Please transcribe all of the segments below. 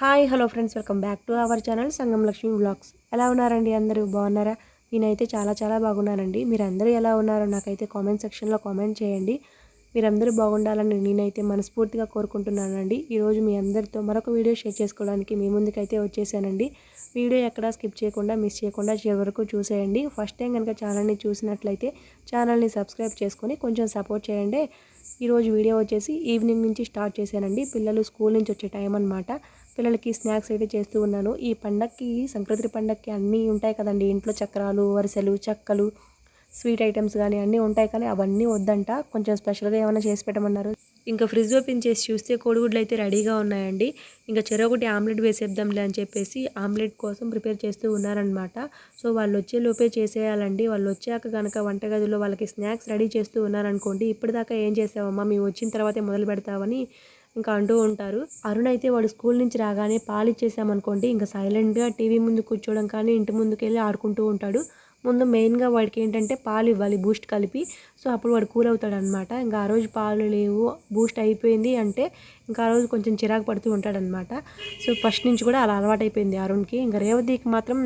Hi hello friends welcome back to our channel Sangam Lakshmi blogs ఎలా ఉన్నారండి అందరూ? బాగున్నారా? నేనైతే చాలా చాలా బాగున్నానండి. మీరు అందరూ ఎలా ఉన్నారో నాకైతే కామెంట్ సెక్షన్లో కామెంట్ చేయండి. మీరందరూ బాగుండాలని నేనైతే మనస్ఫూర్తిగా కోరుకుంటున్నానండి. ఈరోజు మీ అందరితో మరొక వీడియో షేర్ చేసుకోవడానికి మీ ముందుకైతే వచ్చేసానండి. వీడియో ఎక్కడా స్కిప్ చేయకుండా మిస్ చేయకుండా చివరి వరకు చూసేయండి. ఫస్ట్ టైం కనుక ఛానల్ని చూసినట్లయితే ఛానల్ని సబ్స్క్రైబ్ చేసుకొని కొంచెం సపోర్ట్ చేయండి. ఈరోజు వీడియో వచ్చేసి ఈవినింగ్ నుంచి స్టార్ట్ చేశానండి. పిల్లలు స్కూల్ నుంచి వచ్చే టైం అనమాట పిల్లలకి స్నాక్స్ అయితే చేస్తూ ఉన్నాను. ఈ పండక్కి సంక్రాంతి పండక్కి అన్నీ ఉంటాయి కదండి. ఇంట్లో చక్రాలు వరిసెలు చెక్కలు స్వీట్ ఐటమ్స్ కానీ అన్నీ ఉంటాయి కానీ అవన్నీ వద్దంట. కొంచెం స్పెషల్గా ఏమైనా చేసి పెట్టమన్నారు. ఇంకా ఫ్రిడ్జ్ ఓపెన్ చేసి చూస్తే కోడిగుడ్లు అయితే రెడీగా ఉన్నాయండి. ఇంకా చెరొకటి ఆమ్లెట్ వేసేద్దాంలే అని చెప్పేసి ఆమ్లెట్ కోసం ప్రిపేర్ చేస్తూ ఉన్నారనమాట సో వాళ్ళు వచ్చే లోపే చేసేయాలండి. వాళ్ళు వచ్చాక కనుక వంటగదిలో వాళ్ళకి స్నాక్స్ రెడీ చేస్తూ ఉన్నారనుకోండి ఇప్పటిదాకా ఏం చేసావమ్మా? మేము వచ్చిన తర్వాతే మొదలు పెడతామని ఇంకా అంటూ ఉంటారు. అరుణ్ అయితే వాడు స్కూల్ నుంచి రాగానే పాలు ఇచ్చేసామనుకోండి ఇంకా సైలెంట్గా టీవీ ముందు కూర్చోవడం కానీ ఇంటి ముందుకు వెళ్ళి ఆడుకుంటూ ఉంటాడు. ముందు మెయిన్గా వాడికి ఏంటంటే పాలు ఇవ్వాలి బూస్ట్ కలిపి. సో అప్పుడు వాడు కూల్ అవుతాడు అనమాట ఇంకా ఆ రోజు పాలు లేవు బూస్ట్ అయిపోయింది అంటే ఇంకా ఆ రోజు కొంచెం చిరాకు పడుతూ ఉంటాడనమాట సో ఫస్ట్ నుంచి కూడా అలా అలవాటైపోయింది అరుణ్కి. ఇంకా రేవతికి మాత్రం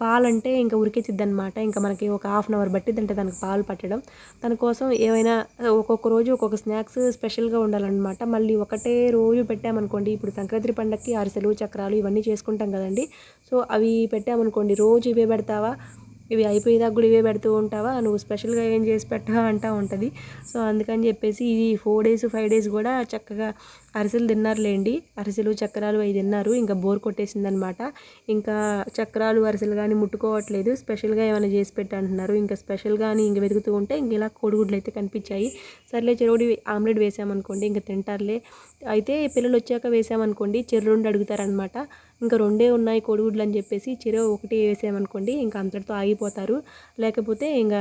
పాలంటే ఇంకా ఉరికెత్తిద్ది అనమాట ఇంకా మనకి ఒక హాఫ్ అన్ అవర్ పట్టిద్దంటే దానికి పాలు పట్టడం. దాని కోసం ఏమైనా ఒక్కొక్క రోజు ఒక్కొక్క స్నాక్స్ స్పెషల్గా ఉండాలన్నమాట. మళ్ళీ ఒకటే రోజు పెట్టామనుకోండి ఇప్పుడు సంక్రాంతి పండగకి అరిసెలు చక్రాలు ఇవన్నీ చేసుకుంటాం కదండి. సో అవి పెట్టామనుకోండి రోజు ఇవే పెడతావా? ఇవి అయిపోయేదాకా కూడా ఇవే పెడుతూ ఉంటావా? నువ్వు స్పెషల్గా ఏం చేసి పెట్టా అంటా ఉంటుంది. సో అందుకని చెప్పేసి ఇది ఫోర్ డేస్ ఫైవ్ డేస్ కూడా చక్కగా అరిసెలు తిన్నారులేండి. అరిసెలు చక్రాలు అవి తిన్నారు. ఇంకా బోర్ కొట్టేసిందనమాట. ఇంకా చక్రాలు అరిసెలు కానీ ముట్టుకోవట్లేదు. స్పెషల్గా ఏమైనా చేసి పెట్టంటున్నారు ఇంకా స్పెషల్ కానీ ఇంక వెతుకుతూ ఉంటే ఇంక ఇలా కోడిగుడ్లు అయితే కనిపించాయి. సర్లే చెరువుడి ఆమ్లెట్ వేసామనుకోండి ఇంకా తింటారులే. అయితే పిల్లలు వచ్చాక వేసామనుకోండి చెర్రు అడుగుతారనమాట. ఇంకా రెండే ఉన్నాయి కోడిగుడ్లు అని చెప్పేసి చెరువు ఒకటి వేసామనుకోండి ఇంకా అంతటితో ఆగిపోతారు. లేకపోతే ఇంకా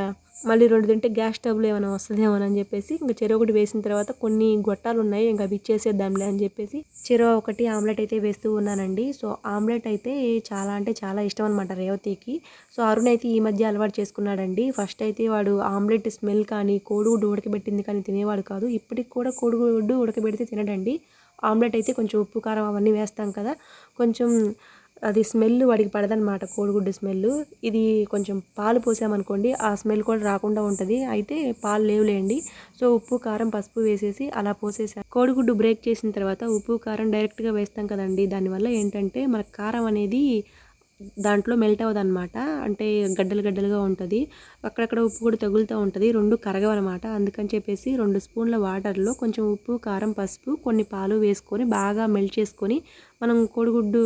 మళ్ళీ రెండు తింటే గ్యాస్ స్టవ్లు ఏమైనా వస్తుందేమో అని చెప్పేసి ఇంకా చెరువు ఒకటి వేసిన తర్వాత కొన్ని గొట్టాలు ఉన్నాయి ఇంకా అవి ఇచ్చేసేద్దాంలే అని చెప్పేసి చెరువు ఒకటి ఆమ్లెట్ అయితే వేస్తూ ఉన్నానండి. సో ఆమ్లెట్ అయితే చాలా అంటే చాలా ఇష్టం అనమాట రేవతికి. సో అరుణ్ అయితే ఈ మధ్య అలవాటు చేసుకున్నాడండి. ఫస్ట్ అయితే వాడు ఆమ్లెట్ స్మెల్ కానీ కోడిగుడ్డు ఉడకబెట్టింది కానీ తినేవాడు కాదు. ఇప్పటికి కూడా కోడిగుడ్డు ఉడకబెడితే తినడండి. ఆమ్లెట్ అయితే కొంచెం ఉప్పు కారం అవన్నీ వేస్తాం కదా. కొంచెం అది స్మెల్ వాడికి పడదనమాట కోడిగుడ్డు స్మెల్. ఇది కొంచెం పాలు పోసామనుకోండి ఆ స్మెల్ కూడా రాకుండా ఉంటుంది. అయితే పాలు లేవులేండి. సో ఉప్పు కారం పసుపు వేసేసి అలా పోసేసా. కోడిగుడ్డు బ్రేక్ చేసిన తర్వాత ఉప్పు కారం డైరెక్ట్గా వేస్తాం కదండి. దానివల్ల ఏంటంటే మనకు కారం అనేది దాంట్లో మెల్ట్ అవ్వదన్నమాట. అంటే గడ్డలు గడ్డలుగా ఉంటుంది. అక్కడక్కడ ఉప్పు కూడా తగులుతూ ఉంటుంది. రెండు కరగవన్నమాట. అందుకని చెప్పేసి రెండు స్పూన్ల వాటర్లో కొంచెం ఉప్పు కారం పసుపు కొన్ని పాలు వేసుకొని బాగా మెల్ట్ చేసుకొని మనం కోడిగుడ్డు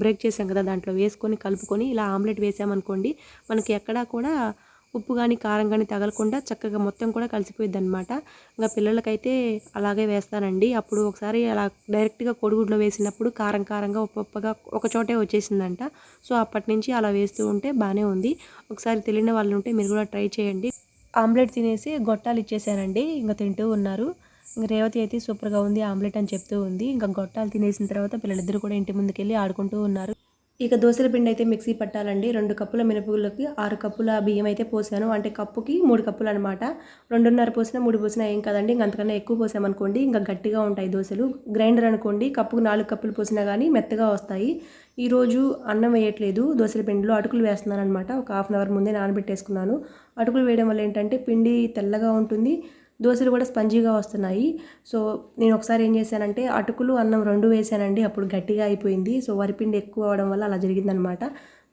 బ్రేక్ చేసాం కదా దాంట్లో వేసుకొని కలుపుకొని ఇలా ఆమ్లెట్ వేసామనుకోండి మనకి ఎక్కడా కూడా ఉప్పు కానీ కారం కానీ తగలకుండా చక్కగా మొత్తం కూడా కలిసిపోయింది అనమాట ఇంకా పిల్లలకైతే అలాగే వేస్తానండి. అప్పుడు ఒకసారి అలా డైరెక్ట్గా కొడుగుడ్లో వేసినప్పుడు కారం కారంగా ఉప్పు ఉప్పగా ఒక చోటే వచ్చేసిందంట. సో అప్పటి నుంచి అలా వేస్తూ ఉంటే బాగానే ఉంది. ఒకసారి తెలియని వాళ్ళు ఉంటే మీరు కూడా ట్రై చేయండి. ఆమ్లెట్ తినేసి గొట్టాలు ఇచ్చేసానండి. ఇంకా తింటూ ఉన్నారు. ఇంకా రేవతి అయితే సూపర్గా ఉంది ఆమ్లెట్ అని చెప్తూ ఉంది. ఇంకా గొట్టాలు తినేసిన తర్వాత పిల్లలిద్దరూ కూడా ఇంటి ముందుకెళ్ళి ఆడుకుంటూ ఉన్నారు. ఇక దోశల పిండి అయితే మిక్సీ పట్టాలండి. రెండు కప్పుల మినపగుళ్ళకి ఆరు కప్పుల బియ్యం అయితే పోసాను. అంటే కప్పుకి మూడు కప్పులు అనమాట రెండున్నర పోసినా మూడు పోసినా ఏం కదండి. ఇంక అంతకన్నా ఎక్కువ పోసామనుకోండి ఇంకా గట్టిగా ఉంటాయి దోశలు. గ్రైండర్ అనుకోండి కప్పుకు నాలుగు కప్పులు పోసినా కానీ మెత్తగా వస్తాయి. ఈరోజు అన్నం వేయట్లేదు. దోశల పిండిలో అటుకులు వేస్తున్నాను అనమాట ఒక హాఫ్ అన్ అవర్ ముందే నానబెట్టేసుకున్నాను. అటుకులు వేయడం వల్ల ఏంటంటే పిండి తెల్లగా ఉంటుంది. దోశలు కూడా స్పంజీగా వస్తున్నాయి. సో నేను ఒకసారి ఏం చేశానంటే అటుకులు అన్నం రెండు వేసానండి. అప్పుడు గట్టిగా అయిపోయింది. సో వరిపిండి ఎక్కువ అవడం వల్ల అలా జరిగిందనమాట.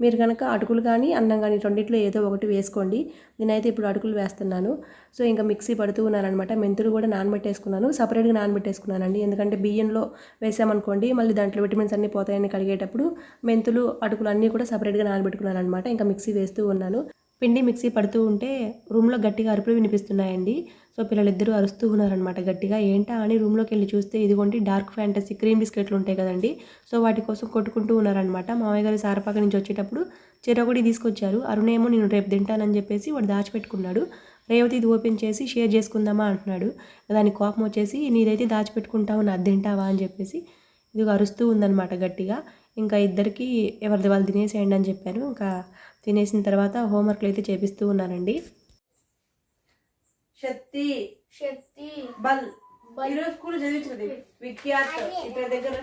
మీరు కనుక అటుకులు కానీ అన్నం కానీ రెండిట్లో ఏదో ఒకటి వేసుకోండి. నేనైతే ఇప్పుడు అటుకులు వేస్తున్నాను. సో ఇంకా మిక్సీ పడుతూ ఉన్నానమాట మెంతులు కూడా నానబెట్టేసుకున్నాను. సపరేట్గా నానబెట్టేసుకున్నానండి. ఎందుకంటే బియ్యంలో వేసామనుకోండి మళ్ళీ దాంట్లో విటమిన్స్ అన్నీ పోతాయని కడిగేటప్పుడు మెంతులు అటుకులు అన్నీ కూడా సపరేట్గా నానబెట్టుకున్నాను అనమాట ఇంకా మిక్సీ వేస్తూ ఉన్నాను. పిండి మిక్సీ పడుతూ ఉంటే రూమ్లో గట్టిగా అరుపులు వినిపిస్తున్నాయండి. సో పిల్లలిద్దరూ అరుస్తూ ఉన్నారనమాట గట్టిగా. ఏంటా అని రూమ్లోకి వెళ్ళి చూస్తే ఇదిగోండి డార్క్ ఫ్యాంటసీ క్రీమ్ బిస్కెట్లు ఉంటాయి కదండి. సో వాటి కోసం కొట్టుకుంటూ ఉన్నారనమాట మామయ్య గారు సారపాక నుంచి వచ్చేటప్పుడు చెరొకటి తీసుకొచ్చారు. అరుణేమో నేను రేపు తింటానని చెప్పేసి వాడు దాచిపెట్టుకున్నాడు. రేవతి ఇది ఓపెన్ చేసి షేర్ చేసుకుందామా అంటున్నాడు. దానికి కోపం వచ్చేసి నీదైతే దాచిపెట్టుకుంటావు నాది తింటావా అని చెప్పేసి ఇది అరుస్తూ ఉందనమాట గట్టిగా. ఇంకా ఇద్దరికి ఎవరిది వాళ్ళు తినేసేయండి అని చెప్పాను ఇంకా తినేసిన తర్వాత హోంవర్క్లు అయితే చేపిస్తూ ఉన్నానండి శక్తి శక్తి బల్ బల్. ఈరోజు స్కూల్ చదివించినది విఖ్యాత్ ఇక్కడ దగ్గర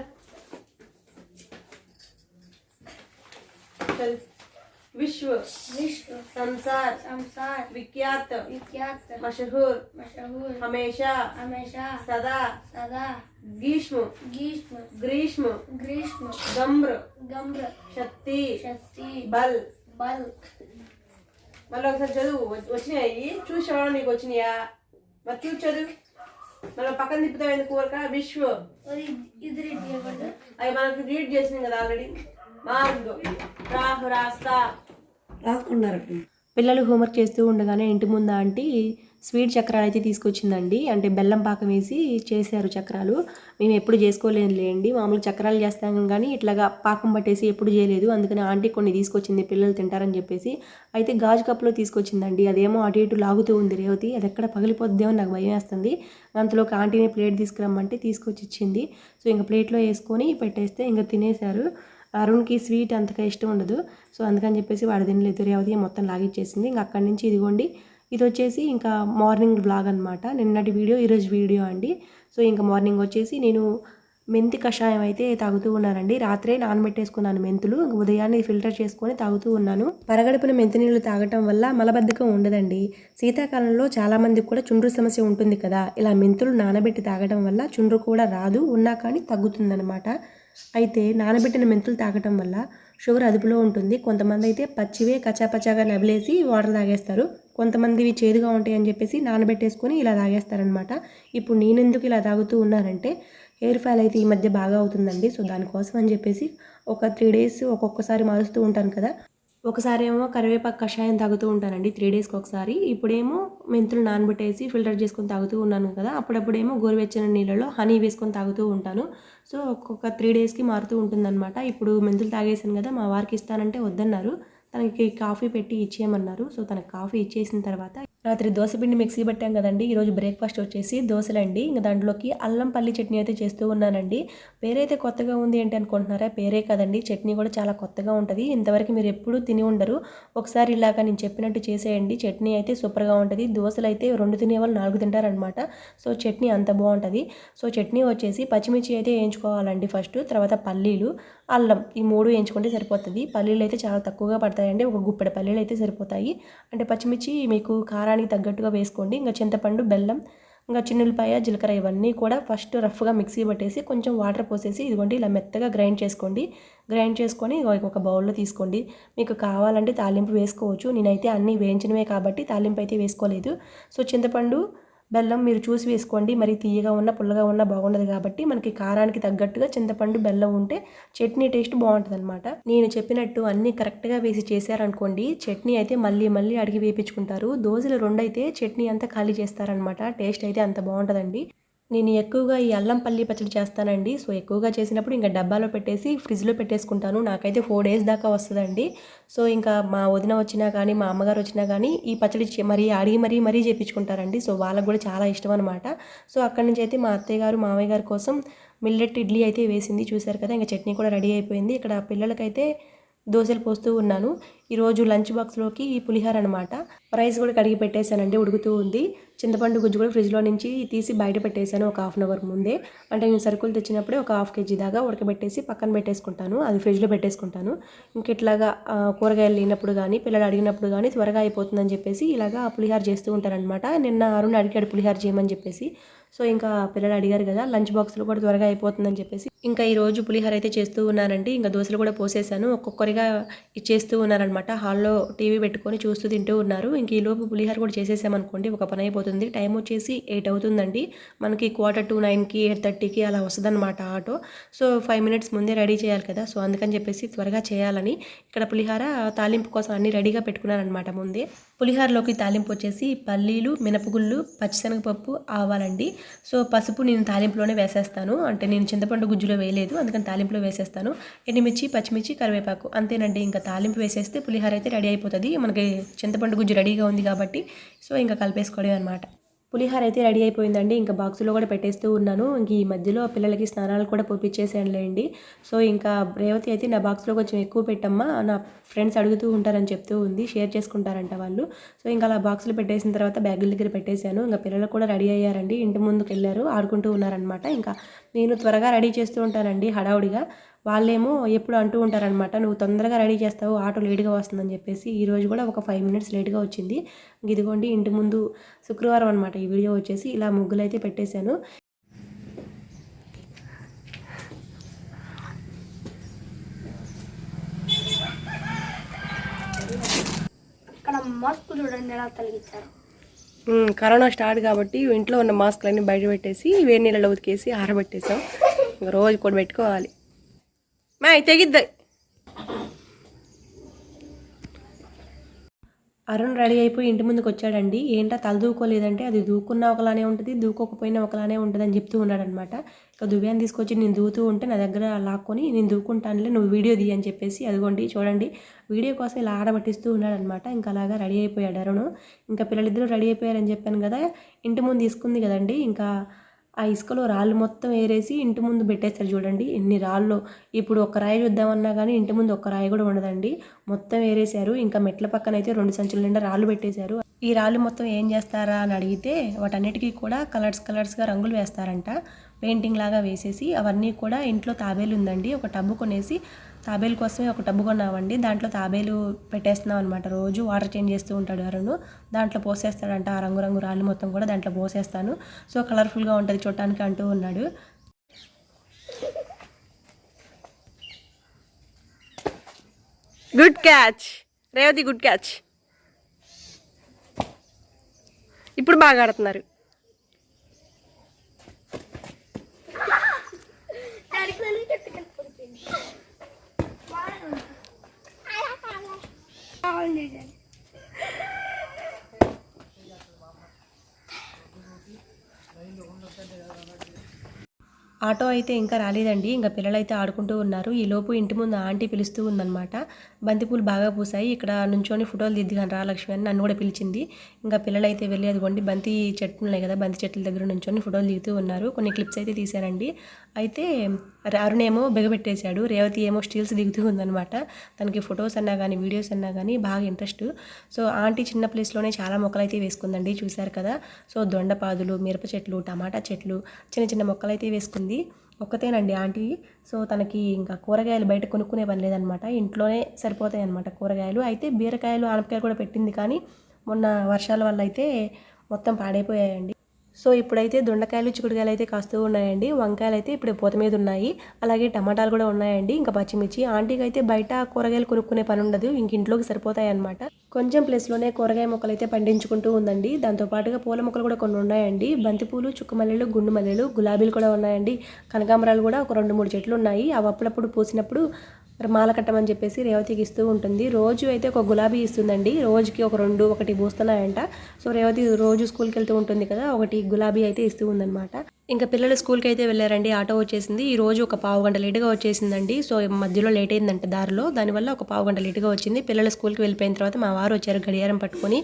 चल विश्व विश्व संसार संसार विख्यात विख्यात मशहूर मशहूर हमेशा हमेशा सदा सदा ग्रीष्म ग्रीष्म ग्रीष्म ग्रीष्म गम्र गम्र शक्ति शक्ति बल बल మళ్ళీ ఒకసారి చదువు. వచ్చినాయి చూసావా నీకు వచ్చినాయా? మరి చూ చదువు. మనం పక్కన తిప్పుతా ఎందుకు కోరిక? విశ్వ. అవి మనకు రీడ్ చేసినాం కదా ఆల్రెడీ రాస్తా. రాసుకున్నారు పిల్లలు హోంవర్క్ చేస్తూ ఉండగానే ఇంటి ముందు ఆంటీ స్వీట్ చక్రాలు అయితే తీసుకొచ్చిందండి. అంటే బెల్లం పాకం వేసి చేశారు చక్రాలు. మేము ఎప్పుడు చేసుకోలేదు లేండి. మామూలు చక్రాలు చేస్తాం కానీ ఇట్లాగా పాకం పట్టేసి ఎప్పుడు చేయలేదు. అందుకని ఆంటీ కొన్ని తీసుకొచ్చింది పిల్లలు తింటారని చెప్పేసి. అయితే గాజు కప్పులో తీసుకొచ్చిందండి. అదేమో అటు ఇటు లాగుతూ ఉంది రేవతి. అది ఎక్కడ పగిలిపోద్దేమో నాకు భయం వేస్తుంది. అంతలోకి ఆంటీని ప్లేట్ తీసుకురమ్మంటే తీసుకొచ్చి ఇచ్చింది. సో ఇంకా ప్లేట్లో వేసుకొని పెట్టేస్తే ఇంకా తినేశారు. అరుణ్కి స్వీట్ అంతగా ఇష్టం ఉండదు. సో అందుకని చెప్పేసి వాడు తినలేదు. రేవతి మొత్తం లాగిచ్చేసింది. ఇంకా అక్కడి నుంచి ఇదిగోండి. ఇది వచ్చేసి ఇంకా మార్నింగ్ బ్లాగ్ అనమాట నిన్నటి వీడియో ఈరోజు వీడియో అండి. సో ఇంకా మార్నింగ్ వచ్చేసి నేను మెంతి కషాయం అయితే తాగుతూ ఉన్నానండి. రాత్రే నానబెట్టేసుకున్నాను మెంతులు. ఉదయాన్నే ఫిల్టర్ చేసుకొని తాగుతూ ఉన్నాను. పరగడుపున మెంతి నీళ్ళు తాగటం వల్ల మలబద్ధకం ఉండదండి. శీతాకాలంలో చాలా మందికి కూడా చుండ్రు సమస్య ఉంటుంది కదా. ఇలా మెంతులు నానబెట్టి తాగటం వల్ల చుండ్రు కూడా రాదు ఉన్నా కానీ తగ్గుతుందనమాట అయితే నానబెట్టిన మెంతులు తాగటం వల్ల షుగర్ అదుపులో ఉంటుంది. కొంతమంది అయితే పచ్చివే కచ్చాపచ్చాగా నవిలేసి వాటర్ తాగేస్తారు. కొంతమంది ఇవి చేదుగా ఉంటాయి అని చెప్పేసి నానబెట్టేసుకొని ఇలా తాగేస్తారనమాట ఇప్పుడు నేనెందుకు ఇలా తాగుతూ ఉన్నానంటే హెయిర్ ఫాల్ అయితే ఈ మధ్య బాగా అవుతుందండి. సో దానికోసం అని చెప్పేసి ఒక త్రీ డేస్ ఒక్కొక్కసారి మారుస్తూ ఉంటాను కదా. ఒకసారి ఏమో కరివేపాకు కషాయం తాగుతూ ఉంటానండి త్రీ డేస్కి ఒకసారి. ఇప్పుడేమో మెంతులు నానబెట్టేసి ఫిల్టర్ చేసుకొని తాగుతూ ఉన్నాను కదా అప్పుడప్పుడేమో గోరువెచ్చని నీళ్ళలో హనీ వేసుకొని తాగుతూ ఉంటాను. సో ఒక్కొక్క త్రీ డేస్కి మారుతూ ఉంటుందన్నమాట. ఇప్పుడు మెంతులు తాగేసాను కదా మా వారికి ఇస్తానంటే వద్దన్నారు. తనకి కాఫీ పెట్టి ఇచ్చేయమన్నారు. సో తనకి కాఫీ ఇచ్చేసిన తర్వాత రాత్రి దోశ పిండి మిక్సీ పెట్టాం కదండి. ఈరోజు బ్రేక్ఫాస్ట్ వచ్చేసి దోశలండి. ఇంకా దాంట్లోకి అల్లం పల్లి చట్నీ అయితే చేస్తూ ఉన్నానండి. పేరైతే కొత్తగా ఉంది ఏంటి అనుకుంటున్నారా? పేరే కదండి. చట్నీ కూడా చాలా కొత్తగా ఉంటుంది. ఇంతవరకు మీరు ఎప్పుడూ తిని ఉండరు. ఒకసారి ఇలాగా నేను చెప్పినట్టు చేసేయండి. చట్నీ అయితే సూపర్గా ఉంటుంది. దోశలు అయితే రెండు తినే వాళ్ళు నాలుగు తింటారనమాట సో చట్నీ అంత బాగుంటుంది. సో చట్నీ వచ్చేసి పచ్చిమిర్చి అయితే వేయించుకోవాలండి ఫస్ట్. తర్వాత పల్లీలు అల్లం ఈ మూడు వేయించుకుంటే సరిపోతుంది. పల్లీలు అయితే చాలా తక్కువగా పడతాయండి. ఒక గుప్పెడ పల్లీలు అయితే సరిపోతాయి. అంటే పచ్చిమిర్చి మీకు కారానికి తగ్గట్టుగా వేసుకోండి. ఇంకా చింతపండు బెల్లం ఇంకా చిన్నులపాయ జీలకర్ర ఇవన్నీ కూడా ఫస్ట్ రఫ్గా మిక్సీ పట్టేసి కొంచెం వాటర్ పోసేసి ఇదిగోండి ఇలా మెత్తగా గ్రైండ్ చేసుకోండి. గ్రైండ్ చేసుకొని ఒక బౌల్లో తీసుకోండి. మీకు కావాలంటే తాలింపు వేసుకోవచ్చు. నేనైతే అన్నీ వేయించినవే కాబట్టి తాలింపు అయితే వేసుకోలేదు. సో చింతపండు బెల్లం మీరు చూసి వేసుకోండి. మరి తీయగా ఉన్న పుల్లగా ఉన్న బాగుండదు కాబట్టి మనకి కారానికి తగ్గట్టుగా చింతపండు బెల్లం ఉంటే చట్నీ టేస్ట్ బాగుంటుంది అనమాట నేను చెప్పినట్టు అన్నీ కరెక్ట్గా వేసి చేశారనుకోండి చట్నీ అయితే మళ్ళీ మళ్ళీ అడిగి వేపించుకుంటారు. దోశలు రెండు అయితే చట్నీ అంతా ఖాళీ చేస్తారనమాట టేస్ట్ అయితే అంత బాగుంటుందండి. నేను ఎక్కువగా ఈ అల్లం పల్లి పచ్చడి చేస్తానండి. సో ఎక్కువగా చేసినప్పుడు ఇంకా డబ్బాలో పెట్టేసి ఫ్రిడ్జ్లో పెట్టేసుకుంటాను. నాకైతే ఫోర్ డేస్ దాకా వస్తుందండి. సో ఇంకా మా వదిన వచ్చినా కానీ మా అమ్మగారు వచ్చినా కానీ ఈ పచ్చడి మరీ అడిగి మరీ మరీ చేపించుకుంటారండి. సో వాళ్ళకు కూడా చాలా ఇష్టం అనమాట సో అక్కడి నుంచి అయితే మా అత్తయ్య గారు మామయ్య గారి కోసం మిల్లెట్ ఇడ్లీ అయితే వేసింది. చూశారు కదా ఇంకా చట్నీ కూడా రెడీ అయిపోయింది. ఇక్కడ పిల్లలకైతే దోశలు పోస్తూ ఉన్నాను. ఈరోజు లంచ్ బాక్స్లోకి ఈ పులిహార అనమాట రైస్ కూడా కడిగి పెట్టేశానండి ఉడుకుతూ ఉంది. చింతపండు గుజ్జు కూడా ఫ్రిడ్జ్లో నుంచి తీసి బయట పెట్టేశాను ఒక హాఫ్ అన్ అవర్ ముందే. అంటే నేను సరుకులు తెచ్చినప్పుడే ఒక హాఫ్ కేజీ దాకా ఉడకబెట్టేసి పక్కన పెట్టేసుకుంటాను. అది ఫ్రిడ్జ్లో పెట్టేసుకుంటాను. ఇంక ఇట్లాగా కూరగాయలు లేనప్పుడు కానీ పిల్లలు అడిగినప్పుడు కానీ త్వరగా అయిపోతుందని చెప్పేసి ఇలాగా పులిహార చేస్తూ ఉంటారనమాట నిన్న అరుణ్ అడిగాడు పులిహార చేయమని చెప్పేసి. సో ఇంకా పిల్లలు అడిగారు కదా లంచ్ బాక్స్లో కూడా త్వరగా అయిపోతుందని చెప్పేసి. ఇంకా ఈరోజు పులిహోర పులిహార అయితే చేస్తూ ఉన్నానండి. ఇంకా దోశలు కూడా పోసేసాను. ఒక్కొక్కరిగా ఇచ్చేస్తూ ఉన్నారనమాట హాల్లో టీవీ పెట్టుకొని చూస్తూ తింటూ ఉన్నారు. ఇంక ఈలోపు పులిహోర పులిహార కూడా చేసేసామనుకోండి ఒక పని అయిపోతుంది. టైం వచ్చేసి ఎయిట్ అవుతుందండి. మనకి క్వార్టర్ టు నైన్కి ఎయిట్ థర్టీకి అలా వస్తుందన్నమాట ఆటో. సో ఫైవ్ మినిట్స్ ముందే రెడీ చేయాలి కదా. సో అందుకని చెప్పేసి త్వరగా చేయాలని ఇక్కడ పులిహార తాలింపు కోసం అన్ని రెడీగా పెట్టుకున్నారనమాట ముందే. పులిహారలోకి తాలింపు వచ్చేసి పల్లీలు మినపగుళ్ళు పచ్చిశనగపప్పు ఆవాలండి. సో పసుపు నేను తాలింపులోనే వేసేస్తాను. అంటే నేను చింతపండు గుజ్జులో వేయలేదు అందుకని తాలింపులో వేసేస్తాను. ఎండుమిర్చి పచ్చిమిర్చి కరివేపాకు అంతేనండి. ఇంకా తాలింపు వేసేస్తే పులిహార అయితే రెడీ అయిపోతుంది. మనకి చింతపండు గుజ్జు రెడీగా ఉంది కాబట్టి సో ఇంకా కలిపేసుకోవడం అనమాట పులిహార అయితే రెడీ అయిపోయిందండి. ఇంకా బాక్సులో కూడా పెట్టేస్తూ ఉన్నాను. ఇంక ఈ మధ్యలో పిల్లలకి స్నానాలు కూడా పంపించేసానులేండి సో ఇంకా రేవతి అయితే నా బాక్స్లో కొంచెం ఎక్కువ పెట్టమ్మా నా ఫ్రెండ్స్ అడుగుతూ ఉంటారని చెప్తూ ఉంది. షేర్ చేసుకుంటారంట వాళ్ళు. సో ఇంకా అలా బాక్సులు పెట్టేసిన తర్వాత బ్యాగుల దగ్గర పెట్టేశాను. ఇంకా పిల్లలు కూడా రెడీ అయ్యారండి. ఇంటి ముందుకు వెళ్ళారు ఆడుకుంటూ ఉన్నారనమాట ఇంకా నేను త్వరగా రెడీ చేస్తూ ఉంటానండి హడావుడిగా. వాళ్ళేమో ఎప్పుడు అంటూ ఉంటారనమాట నువ్వు తొందరగా రెడీ చేస్తావు ఆటో లేట్గా వస్తుందని చెప్పేసి ఈ రోజు కూడా ఒక ఫైవ్ మినిట్స్ లేట్గా వచ్చింది. ఇదిగోండి ఇంటి ముందు శుక్రవారం అనమాట ఈ వీడియో వచ్చేసి ఇలా ముగ్గులు అయితే పెట్టేశాను. ఇక్కడ మాస్క్ చూడండి ఎలా తొలగించారు. ఉమ్, కరోనా స్టార్ట్ కాబట్టి ఇంట్లో ఉన్న మాస్క్లన్నీ బయట పెట్టేసి వేడి నీళ్ళలో ఉతికేసి ఆరబెట్టేసాం. రోజు కూడా పెట్టుకోవాలి. మా తెగిద్ది. అరుణ్ రెడీ అయిపోయి ఇంటి ముందుకు వచ్చాడండి. ఏంటో తల దూకోలేదంటే అది దూకున్నా ఒకలానే ఉంటుంది దూకోకపోయినా ఒకలానే ఉంటుంది అని చెప్తూ ఉన్నాడనమాట ఇక దువ్యాన్ని తీసుకొచ్చి నేను దూతూ ఉంటే నా దగ్గర లాక్కొని నేను దూకుంటానులే నువ్వు వీడియో దియ్యి అని చెప్పేసి అదిగోండి చూడండి. వీడియో కోసం ఇలా ఆడబట్టిస్తూ ఉన్నాడనమాట ఇంకా అలాగా రెడీ అయిపోయాడు అరుణ్. ఇంకా పిల్లలిద్దరూ రెడీ అయిపోయారని చెప్పాను కదా ఇంటి ముందు తీసుకుంది కదండి. ఇంకా ఆ ఇసుకలో రాళ్ళు మొత్తం ఏరేసి ఇంటి ముందు పెట్టేస్తారు చూడండి. ఎన్ని రాళ్ళు. ఇప్పుడు ఒక రాయి చూద్దామన్నా కానీ ఇంటి ముందు ఒక రాయి కూడా ఉండదండి. మొత్తం ఏరేశారు. ఇంకా మెట్ల పక్కన అయితే రెండు సంచుల నిండా రాళ్ళు పెట్టేశారు. ఈ రాళ్ళు మొత్తం ఏం చేస్తారా అని అడిగితే వాటన్నిటికీ కూడా కలర్స్ కలర్స్గా రంగులు వేస్తారంట. పెయింటింగ్ లాగా వేసేసి అవన్నీ కూడా ఇంట్లో తాబేలు ఉందండి. ఒక టబ్బు కొనేసి తాబేలు కోసమే ఒక టబ్బు కొన్నామండి. దాంట్లో తాబేలు పెట్టేస్తున్నాం అనమాట రోజు వాటర్ చేంజ్ చేస్తూ ఉంటాడు అరుణ్. దాంట్లో పోసేస్తాడంట. ఆ రంగు రంగు రాళ్ళు మొత్తం కూడా దాంట్లో పోసేస్తాను. సో కలర్ఫుల్గా ఉంటుంది చూడటానికి అంటూ ఉన్నాడు. Good catch. Revathi good catch. ఇప్పుడు బాగా ఆడుతున్నారు దానికి వెళ్ళి చెట్టుకెళ్ళి పడిపోయింది బాగుంది ఆటో అయితే ఇంకా రాలేదండి. ఇంకా పిల్లలు అయితే ఆడుకుంటూ ఉన్నారు. ఈ లోపు ఇంటి ముందు ఆంటీ పిలుస్తూ ఉందన్నమాట. బంతిపూలు బాగా పూసాయి. ఇక్కడ నుంచొని ఫోటోలు దిద్దుగాని రా లక్ష్మి అని నన్ను కూడా పిలిచింది. ఇంకా పిల్లలు అయితే వెళ్ళి అదిగోండి బంతి చెట్లు ఉన్నాయి కదా బంతి చెట్ల దగ్గర నుంచొని ఫోటోలు దిగుతూ ఉన్నారు. కొన్ని క్లిప్స్ అయితే తీశారండి. అయితే అరుణ్ అరుణేమో బిగబెట్టేశాడు. రేవతి ఏమో స్టీల్స్ దిగుతూ ఉందన్నమాట. తనకి ఫొటోస్ అన్నా కానీ వీడియోస్ అన్నా కానీ బాగా ఇంట్రెస్ట్. సో ఆంటీ చిన్న ప్లేస్లోనే చాలా మొక్కలు అయితే వేసుకుందండి. చూశారు కదా. సో దొండపాదులు మిరప చెట్లు టమాటా చెట్లు చిన్న చిన్న మొక్కలు అయితే వేసుకుంది. ఒక్కతేనండి ఆంటీ. సో తనకి ఇంకా కూరగాయలు బయట కొనుక్కునే పని లేదనమాట. ఇంట్లోనే సరిపోతాయి అనమాట కూరగాయలు. అయితే బీరకాయలు ఆనపకాయలు కూడా పెట్టింది కానీ మొన్న వర్షాల వల్ల అయితే మొత్తం పాడైపోయాయండి. సో ఇప్పుడైతే దొండకాయలు చిక్కుడుకాయలు అయితే కాస్తూ ఉన్నాయండి. వంకాయలు అయితే ఇప్పుడు పూత మీద ఉన్నాయి. అలాగే టమాటాలు కూడా ఉన్నాయండి. ఇంకా పచ్చిమిర్చి. ఆంటీకి అయితే బయట కూరగాయలు కొనుక్కునే పని ఉండదు. ఇంక ఇంట్లోకి సరిపోతాయి అనమాట కొంచెం ప్లేస్లోనే కూరగాయ మొక్కలు అయితే పండించుకుంటూ ఉందండి. దాంతో పాటుగా పూల మొక్కలు కూడా కొన్ని ఉన్నాయండి. బంతిపూలు చుక్కమల్లెలు గుండు మల్లెలు గులాబీలు కూడా ఉన్నాయండి. కనకాంబరాలు కూడా ఒక రెండు మూడు చెట్లు ఉన్నాయి. అవి అప్పుడప్పుడు పూసినప్పుడు మాల కట్టమని చెప్పేసి రేవతికి ఇస్తూ ఉంటుంది. రోజు అయితే ఒక గులాబీ ఇస్తుందండి. రోజుకి ఒక రెండు ఒకటి పూస్తున్నాయంట. సో రేవతి రోజు స్కూల్కి వెళ్తూ ఉంటుంది కదా ఒకటి గులాబీ అయితే ఇస్తూ ఉందన్నమాట. ఇంకా పిల్లలు స్కూల్కి అయితే వెళ్ళారండి. ఆటో వచ్చేసింది. ఈ రోజు ఒక పావు గంట లేటుగా వచ్చేసిందండి. సో మధ్యలో లేట్ అయిందంట దారిలో. దానివల్ల ఒక పావు గంట లేటుగా వచ్చింది. పిల్లలు స్కూల్కి వెళ్ళిపోయిన తర్వాత మా వారు వచ్చారు గడియారం పట్టుకొని.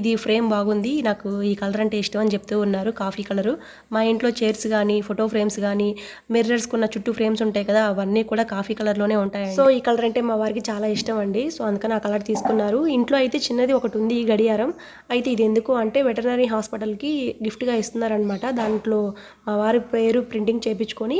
ఇది ఫ్రేమ్ బాగుంది. నాకు ఈ కలర్ అంటే ఇష్టం అని చెప్తూ ఉన్నారు. Coffee colour. మా ఇంట్లో చైర్స్ కానీ ఫోటో ఫ్రేమ్స్ కానీ మిర్రర్స్ ఉన్న చుట్టూ ఫ్రేమ్స్ ఉంటాయి కదా అవన్నీ కూడా కాఫీ కలర్లోనే ఉంటాయి సో ఈ కలర్ అంటే మా వారికి చాలా ఇష్టం అండి. సో అందుకని ఆ కలర్ తీసుకున్నారు. ఇంట్లో అయితే చిన్నది ఒకటి ఉంది ఈ గడియారం. అయితే ఇది ఎందుకు అంటే వెటర్నరీ హాస్పిటల్కి గిఫ్ట్గా ఇస్తున్నారనమాట దాంట్లో వారి పేరు ప్రింటింగ్ చేయించుకొని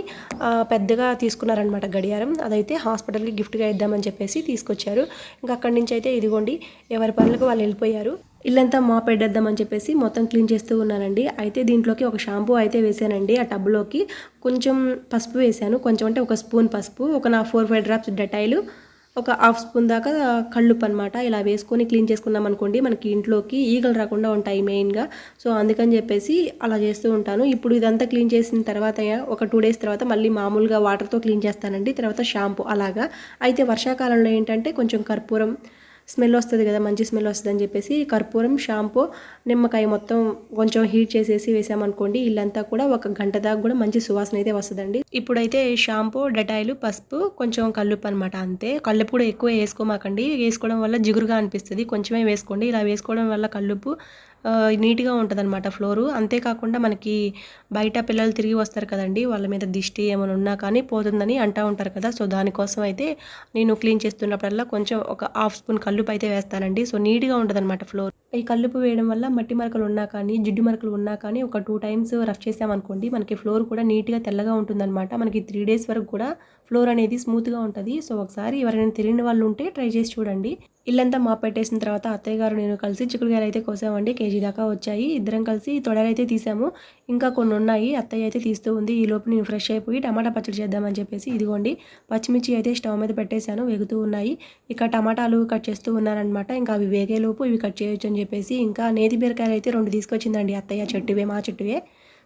పెద్దగా తీసుకున్నారనమాట గడియారం. అదైతే హాస్పిటల్కి గిఫ్ట్గా ఇద్దామని చెప్పేసి తీసుకొచ్చారు. ఇంకా అక్కడి నుంచి అయితే ఇదిగోండి ఎవరి పనులకు వాళ్ళు వెళ్ళిపోయారు. ఇల్లంతా మా పెట్టేద్దామని చెప్పేసి మొత్తం క్లీన్ చేస్తూ ఉన్నానండి. అయితే దీంట్లోకి ఒక షాంపూ అయితే వేసానండి. ఆ టబ్లోకి కొంచెం పసుపు వేసాను. కొంచెం అంటే ఒక స్పూన్ పసుపు ఒక నా ఫోర్ ఫైవ్ డ్రాప్స్ డెటాయిలు ఒక హాఫ్ స్పూన్ దాకా కళ్ళుప్పు అనమాట ఇలా వేసుకొని క్లీన్ చేసుకున్నాం అనుకోండి మనకి ఇంట్లోకి ఈగలు రాకుండా ఉంటాయి మెయిన్గా సో అందుకని చెప్పేసి అలా చేస్తూ ఉంటాను. ఇప్పుడు ఇదంతా క్లీన్ చేసిన తర్వాత ఒక టూ డేస్ తర్వాత మళ్ళీ మామూలుగా వాటర్తో క్లీన్ చేస్తానండి. తర్వాత షాంపూ అలాగా. అయితే వర్షాకాలంలో ఏంటంటే కొంచెం కర్పూరం స్మెల్ వస్తుంది కదా మంచి స్మెల్ వస్తుంది అని చెప్పేసి కర్పూరం షాంపూ నిమ్మకాయ మొత్తం కొంచెం హీట్ చేసేసి వేసామనుకోండి ఇల్లంతా కూడా ఒక గంట దాకా కూడా మంచి సువాసన అయితే వస్తుందండి. ఇప్పుడైతే షాంపూ డటాయిలు పసుపు కొంచెం కల్లుప్పు అనమాట అంతే. కల్లుప్పు కూడా ఎక్కువ వేసుకోమాకండి. వేసుకోవడం వల్ల జిగురుగా అనిపిస్తుంది. కొంచెమే వేసుకోండి. ఇలా వేసుకోవడం వల్ల కల్లుప్పు నీట్గా ఉంటుంది అనమాట ఫ్లోరు. అంతేకాకుండా మనకి బయట పిల్లలు తిరిగి వస్తారు కదండి వాళ్ళ మీద దిష్టి ఏమైనా ఉన్నా కానీ పోతుందని అంటూ ఉంటారు కదా. సో దానికోసం అయితే నేను క్లీన్ చేస్తున్నప్పుడల్లా కొంచెం ఒక హాఫ్ స్పూన్ కల్లుపు అయితే వేస్తానండి. సో నీట్గా ఉంటుంది అనమాట ఫ్లోర్. ఈ కల్లుపు వేయడం వల్ల మట్టి మరకలు ఉన్నా కానీ జిడ్డు మరకలు ఉన్నా కానీ ఒక టూ టైమ్స్ రఫ్ చేసామనుకోండి మనకి ఫ్లోర్ కూడా నీట్గా తెల్లగా ఉంటుందన్నమాట. మనకి త్రీ డేస్ వరకు కూడా ఫ్లోర్ అనేది స్మూత్గా ఉంటుంది. సో ఒకసారి ఎవరైనా తెలియని వాళ్ళు ఉంటే ట్రై చేసి చూడండి. ఇల్లంతా మాప్ పెట్టేసిన తర్వాత అత్తయ్య గారు నేను కలిసి చిక్కుడుకాయలు అయితే కోసామండి. కేజీ దాకా వచ్చాయి. ఇద్దరం కలిసి తొడలు అయితే తీసాము. ఇంకా కొన్ని ఉన్నాయి. అత్తయ్య అయితే తీస్తూ ఉంది. ఈ లోపు నేను ఫ్రెష్ అయిపోయి టమాటా పచ్చడి చేద్దామని చెప్పేసి ఇదిగోండి. పచ్చిమిర్చి అయితే స్టవ్ మీద పెట్టేశాను. వేగుతూ ఉన్నాయి. ఇక టమాటాలు కట్ చేస్తూ ఉన్నానమాట ఇంకా అవి వేగేలోపు ఇవి కట్ చేయొచ్చు అని చెప్పేసి ఇంకా నేతి బీరకాయలు అయితే రెండు తీసుకొచ్చిందండి అత్తయ్య చెట్టువే మా చెట్టువే.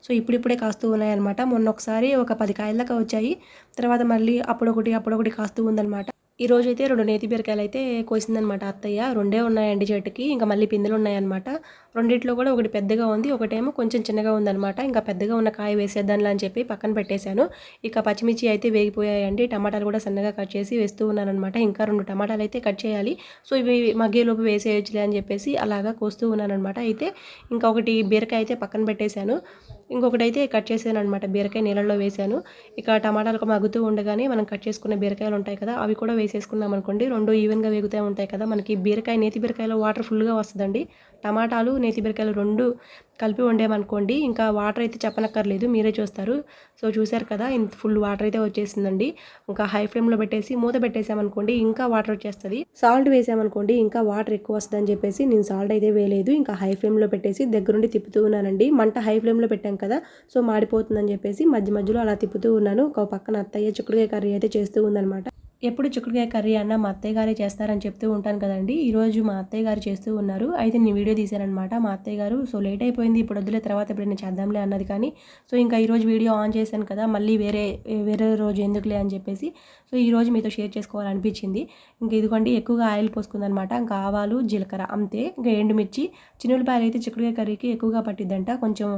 సో ఇప్పుడిప్పుడే కాస్తూ ఉన్నాయన్నమాట. మొన్న ఒకసారి ఒక పది కాయలదాకా వచ్చాయి. తర్వాత మళ్ళీ అప్పుడొకటి అప్పుడొకటి కాస్తూ ఉందన్నమాట. ఈ రోజు అయితే రెండు నేతి బీరకాయలు అయితే కోసిందనమాట అత్తయ్య. రెండే ఉన్నాయండి చెట్టుకి. ఇంకా మళ్ళీ పిందెలు ఉన్నాయన్నమాట. రెండిట్లో కూడా ఒకటి పెద్దగా ఉంది ఒకటేమో కొంచెం చిన్నగా ఉందన్నమాట. ఇంకా పెద్దగా ఉన్న కాయ వేసేద్దాంలా అని చెప్పి పక్కన పెట్టేశాను. ఇక పచ్చిమిర్చి అయితే వేగిపోయాయండి. టమాటాలు కూడా సన్నగా కట్ చేసి వేస్తూ ఉన్నానమాట ఇంకా రెండు టమాటాలు అయితే కట్ చేయాలి. సో ఇవి మగ్గేలోపు వేసేయచ్చులే అని చెప్పేసి అలాగా కోస్తూ ఉన్నానమాట అయితే ఇంకా ఒకటి బీరకాయ అయితే పక్కన పెట్టేశాను. ఇంకొకటి అయితే కట్ చేశాను అనమాట బీరకాయ నీళ్ళలో వేశాను. ఇక టమాటాలు మగ్గుతూ ఉండగానే మనం కట్ చేసుకున్న బీరకాయలు ఉంటాయి కదా అవి కూడా వేసేసుకున్నాం అనుకోండి రెండు ఈవెన్గా వేగుతూ ఉంటాయి కదా మనకి బీరకాయ నేతి బీరకాయలో వాటర్ ఫుల్గా వస్తుందండి. టమాటాలు నేతి బీరకాయలు రెండు కలిపి వండేమనుకోండి ఇంకా వాటర్ అయితే చెప్పనక్కర్లేదు మీరే చూస్తారు. సో చూసారు కదా ఇంత ఫుల్ వాటర్ అయితే వచ్చేసిందండి. ఇంకా హై ఫ్లేమ్లో పెట్టేసి మూత పెట్టేసామనుకోండి ఇంకా వాటర్ వచ్చేస్తుంది. సాల్ట్ వేసామనుకోండి ఇంకా వాటర్ ఎక్కువ వస్తుందని చెప్పేసి నేను సాల్ట్ అయితే వేయలేదు. ఇంకా హై ఫ్లేమ్లో పెట్టేసి దగ్గరుండి తిప్పుతూ ఉన్నానండి. మంట హై ఫ్లేమ్లో పెట్టాం కదా సో మాడిపోతుందని చెప్పేసి మధ్య మధ్యలో అలా తిప్పుతూ ఉన్నాను. ఒక పక్కన అత్తయ్య చిక్కుడుకాయ కర్రీ అయితే చేస్తూ ఉందన్నమాట. ఎప్పుడు చిక్కుడుకాయ కర్రీ అన్న మా అత్తయ్య గారే చేస్తారని చెప్తూ ఉంటాను కదండి. ఈరోజు మా అత్తయ్య గారు చేస్తూ ఉన్నారు. అయితే నేను వీడియో తీశానమాట మా అత్తయ్య గారు సో లేట్ అయిపోయింది ఇప్పుడు వద్దులే తర్వాత ఎప్పుడైనా చేద్దాంలే అన్నది కానీ సో ఇంకా ఈరోజు వీడియో ఆన్ చేశాను కదా మళ్ళీ వేరే వేరే రోజు ఎందుకులే అని చెప్పేసి సో ఈరోజు మీతో షేర్ చేసుకోవాలనిపించింది. ఇంకా ఇదిగోండి ఎక్కువగా ఆయిల్ పోసుకుందనమాట ఇంకా ఆవాలు జీలకర్ర అంతే. ఇంకా ఎండుమిర్చి చిన్నులపాయలు అయితే చిక్కుడుకాయ కర్రీకి ఎక్కువగా పట్టిద్దంట. కొంచెం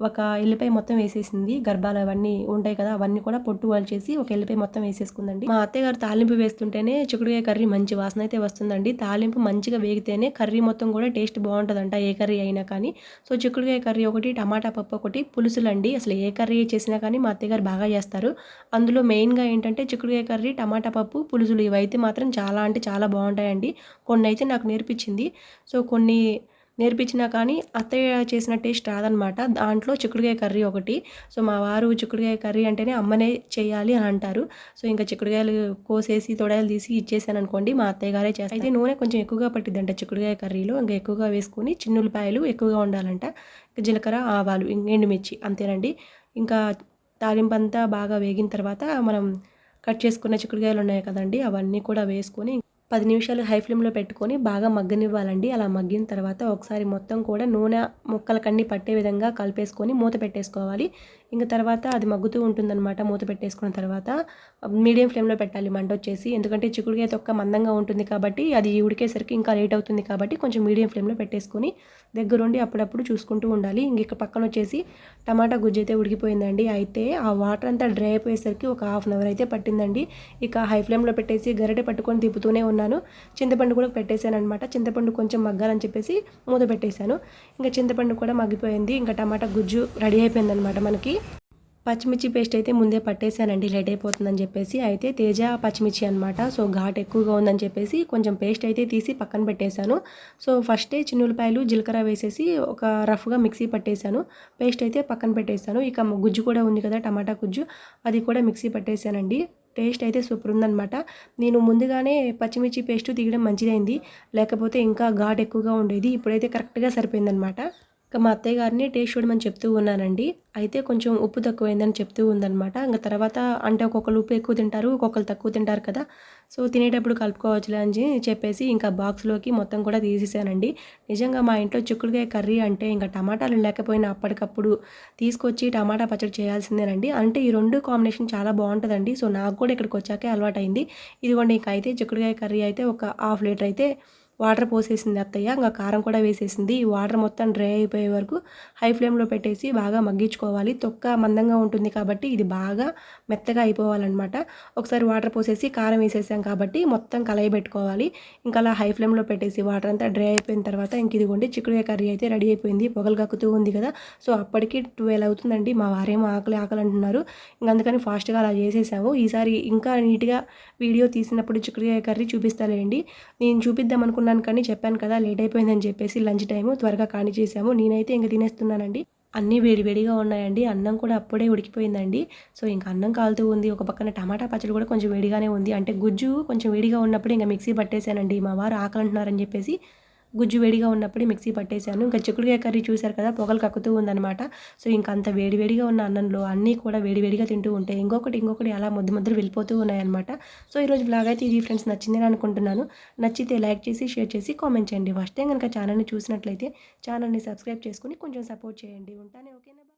ఒక ఎల్లిపాయ మొత్తం వేసేసింది. గర్భాలు అవన్నీ ఉంటాయి కదా అవన్నీ కూడా పొట్టు చేసి ఒక ఎల్లిపాయ మొత్తం వేసేసుకుందండి. మా అత్తయ్య గారు తాలింపు వేస్తుంటేనే చిక్కుడుకాయ కర్రీ మంచి వాసన అయితే వస్తుందండి. తాలింపు మంచిగా వేగితేనే కర్రీ మొత్తం కూడా టేస్ట్ బాగుంటుందంట ఏ కర్రీ అయినా కానీ. సో చిక్కుడుకాయ కర్రీ ఒకటి టమాటా పప్పు ఒకటి పులుసులండి. అసలు ఏ కర్రీ చేసినా కానీ మా అత్తయ్య గారు బాగా చేస్తారు. అందులో మెయిన్గా ఏంటంటే చిక్కుడుకాయ కర్రీ టమాటా పప్పు పులుసులు ఇవైతే మాత్రం చాలా అంటే చాలా బాగుంటాయండి. కొన్ని అయితే నాకు నేర్పించింది. సో కొన్ని నేర్పించినా కానీ అత్తయ్య చేసిన టేస్ట్ రాదనమాట దాంట్లో చిక్కుడుకాయ కర్రీ ఒకటి. సో మా వారు చిక్కుడుకాయ కర్రీ అంటేనే అమ్మనే చేయాలి అని అంటారు. సో ఇంకా చిక్కుడుకాయలు కోసేసి తొడలు తీసి ఇచ్చేసాను అనుకోండి మా అత్తయ్య గారే చేస్తారు. అయితే నూనె కొంచెం ఎక్కువగా పట్టిద్దంట చిక్కుడుకాయ కర్రీలో. ఇంకా ఎక్కువగా వేసుకొని చిన్నులపాయలు ఎక్కువగా ఉండాలంట జీలకర్ర ఆవాలు ఎండుమిర్చి అంతేనండి. ఇంకా తాలింపు అంతా బాగా వేగిన తర్వాత మనం కట్ చేసుకున్న చిక్కుడుకాయలు ఉన్నాయి కదండి అవన్నీ కూడా వేసుకొని పది నిమిషాలు హై ఫ్లేమ్లో పెట్టుకొని బాగా మగ్గనివ్వాలండి. అలా మగ్గిన తర్వాత ఒకసారి మొత్తం కూడా నూనె ముక్కలకన్నీ పట్టే విధంగా కలిపేసుకొని మూత పెట్టేసుకోవాలి. ఇంకా తర్వాత అది మగ్గుతూ ఉంటుందన్నమాట మూత పెట్టేసుకున్న తర్వాత. మీడియం ఫ్లేమ్లో పెట్టాలి మంట వచ్చేసి. ఎందుకంటే చిక్కుడుకాయ తొక్క మందంగా ఉంటుంది కాబట్టి అది ఉడికేసరికి ఇంకా లేట్ అవుతుంది కాబట్టి కొంచెం మీడియం ఫ్లేమ్లో పెట్టేసుకొని దగ్గరుండి అప్పుడప్పుడు చూసుకుంటూ ఉండాలి. ఇంక పక్కన వచ్చేసి టమాటా గుజ్జు అయితే ఉడికిపోయిందండి. అయితే ఆ వాటర్ అంతా డ్రై అయిపోయేసరికి ఒక హాఫ్ అన్ అవర్ అయితే పట్టిందండి. ఇక హై ఫ్లేమ్లో పెట్టేసి గరిటె పట్టుకొని తిప్పుతూనే పెట్టుకున్నాను చింతపండు కూడా పెట్టేశాను అనమాట చింతపండు కొంచెం మగ్గాలని చెప్పేసి మూత పెట్టేశాను. ఇంకా చింతపండు కూడా మగ్గిపోయింది. ఇంకా టమాటా గుజ్జు రెడీ అయిపోయింది అనమాట మనకి. పచ్చిమిర్చి పేస్ట్ అయితే ముందే పట్టేశానండి. లేట్ అయిపోతుందని చెప్పేసి అయితే తేజ పచ్చిమిర్చి అనమాట సో ఘాట్ ఎక్కువగా ఉందని చెప్పేసి కొంచెం పేస్ట్ అయితే తీసి పక్కన పెట్టేశాను. సో ఫస్టే చిన్నులపాయలు జీలకర్ర వేసేసి ఒక రఫ్గా మిక్సీ పట్టేశాను. పేస్ట్ అయితే పక్కన పెట్టేశాను. ఇక గుజ్జు కూడా ఉంది కదా టమాటా గుజ్జు. అది కూడా మిక్సీ పట్టేశానండి. టేస్ట్ అయితే సూపర్ ఉందనమాట నేను ముందుగానే పచ్చిమిర్చి పేస్ట్ తీయడం మంచిదైంది. లేకపోతే ఇంకా ఘాట్ ఎక్కువగా ఉండేది. ఇప్పుడైతే కరెక్ట్గా సరిపోయిందనమాట ఇంకా మా అత్తయ్య గారిని టేస్ట్ చూడమని చెప్తూ ఉన్నానండి. అయితే కొంచెం ఉప్పు తక్కువైందని చెప్తూ ఉందనమాట ఇంకా తర్వాత అంటే ఒక్కొక్కరు ఉప్పు ఎక్కువ తింటారు ఒక్కొక్కరు తక్కువ తింటారు కదా. సో తినేటప్పుడు కలుపుకోవచ్చులే అని చెప్పేసి ఇంకా బాక్స్లోకి మొత్తం కూడా తీసేసానండి. నిజంగా మా ఇంట్లో చిక్కుడుకాయ కర్రీ అంటే ఇంకా టమాటాలు లేకపోయినా అప్పటికప్పుడు తీసుకొచ్చి టమాటా పచ్చడి చేయాల్సిందేనండి. అంటే ఈ రెండు కాంబినేషన్ చాలా బాగుంటుందండి. సో నాకు కూడా ఇక్కడికి వచ్చాకే అలవాటైంది. ఇదిగోండి ఇంకా అయితే చిక్కుడుకాయ కర్రీ అయితే ఒక హాఫ్ లీటర్ అయితే వాటర్ పోసేసింది అత్తయ్య ఇంకా కారం కూడా వేసేసింది. ఈ వాటర్ మొత్తం డ్రై అయిపోయే వరకు హై ఫ్లేమ్లో పెట్టేసి బాగా మగ్గించుకోవాలి. తొక్క మందంగా ఉంటుంది కాబట్టి ఇది బాగా మెత్తగా అయిపోవాలన్నమాట. ఒకసారి వాటర్ పోసేసి కారం వేసేసాం కాబట్టి మొత్తం కలయి పెట్టుకోవాలి. ఇంకా అలా హై ఫ్లేమ్లో పెట్టేసి వాటర్ అంతా డ్రై అయిపోయిన తర్వాత ఇంక ఇదిగోండి చిక్కుడుకాయ కర్రీ అయితే రెడీ అయిపోయింది. పొగలు కక్కుతూ ఉంది కదా సో అప్పటికి ట్వెల్వ్ అవుతుందండి. మా వారేమో ఆకలి ఆకలి అంటున్నారు. ఇంక అందుకని ఫాస్ట్గా అలా చేసేసాము. ఈసారి ఇంకా నీట్గా వీడియో తీసినప్పుడు చిక్కుడుకాయ కర్రీ చూపిస్తాలేండి. నేను చూపిద్దాం అనుకున్నాను కానీ చెప్పాను కదా లేట్ అయిపోయిందని చెప్పేసి లంచ్ టైము త్వరగా కాని చేసాము నేనైతే ఇంక తినేస్తున్నానండి. అన్నీ వేడివేడిగా ఉన్నాయండి. అన్నం కూడా అప్పుడే ఉడికిపోయిందండి. సో ఇంకా అన్నం కాలుతూ ఉంది. ఒక పక్కన టమాటా పచ్చడి కూడా కొంచెం వేడిగానే ఉంది. అంటే గుజ్జు కొంచెం వేడిగా ఉన్నప్పుడు ఇంకా మిక్సీ పట్టేశానండి. మా వారు ఆకలి అంటున్నారని చెప్పేసి గుజ్జు వేడిగా ఉన్నప్పుడు మిక్సీ పట్టేశాను. ఇంకా చిక్కుడుకాయ కర్రీ చూశారు కదా పొగలు కక్కుతూ ఉందన్నమాట. సో ఇంకా అంత వేడివేడిగా ఉన్న అన్నంలో అన్నీ కూడా వేడివేడిగా తింటూ ఉంటాయి ఇంకొకటి ఇంకొకటి అలా ముద్దు ముద్దలు వెళ్ళిపోతూ ఉన్నాయన్నమాట. సో ఈరోజు బ్లాగ్ అయితే ఇది ఫ్రెండ్స్ నచ్చిందని అనుకుంటున్నాను. నచ్చితే లైక్ చేసి షేర్ చేసి కామెంట్ చేయండి. ఫస్ట్ టైం కనుక ఛానల్ని చూసినట్లయితే ఛానల్ని సబ్స్క్రైబ్ చేసుకుని కొంచెం సపోర్ట్ చేయండి. ఉంటానే ఓకేనా?